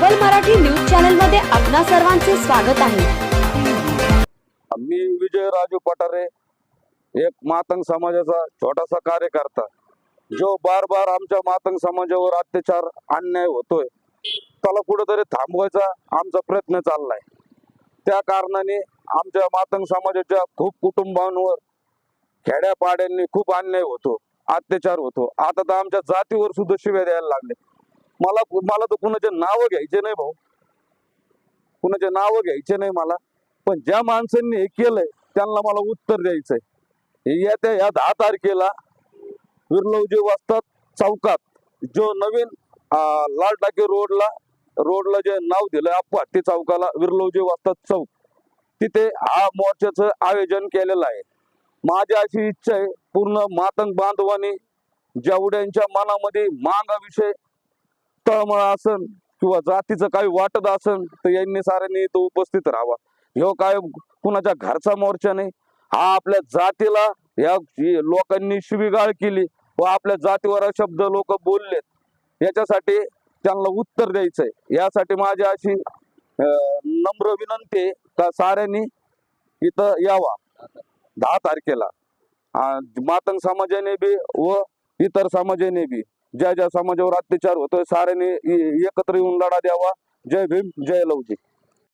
Global Marathi news चॅनलमध्ये आपणा सर्वांचे स्वागत आहे. मी विजय राजू पठारे एक मातंग समाजाचा छोटासा कार्यकर्ता जो बार बार आमच्या मातंग समाजावर अत्याचार अन्याय होतोय त्याला कुठेतरी थांबवायचा आमचा प्रयत्न चाललाय. त्या कारणाने आमच्या मातंग समाजाच्या खूप कुटुंबांवर खेड्यापाड्यांनी खूप अन्याय होतो अत्याचार होतो. आता तर आमच्या जातीवर सुद्धा शिव्या द्यायला लागले. मला मला तर कुणाचे नावं घ्यायचे नाही भाऊ. कुणाचे नावं घ्यायचे नाही मला. पण ज्या माणसांनी हे केलंय त्यांना मला उत्तर द्यायचंय. या येत्या या दहा तारखेला विरलवजी वस्तात चौकात जो नवीन लाल टाके रोडला रोडला जे नाव दिलंय ते चौकाला विरलवजी वस्तात चौक तिथे हा मोर्चाचं आयोजन केलेलं आहे. माझी अशी इच्छा आहे पूर्ण मातंग बांधवांनी जेवढ्यांच्या मनामध्ये मांगाविषयी तळमळ असन किंवा जातीचं काही वाटत असन तर यांनी साऱ्यांनी इथं उपस्थित राहावा. ह्यो काय कुणाच्या घरचा मोर्चा नाही. हा आपल्या जातीला या लोकांनी शिवीगाळ केली व आपल्या जातीवर शब्द लोक बोललेत याच्यासाठी त्यांना उत्तर द्यायचंय. यासाठी माझी अशी नम्र विनंती आहे का साऱ्यांनी इथं यावा. दहा तारखेला. मातंग समाजाने बी व इतर समाजाने बी. ज्या ज्या समाजावर अत्याचार होतोय साऱ्यांनी एकत्र येऊन लढा द्यावा. जय भीम जय लवजी.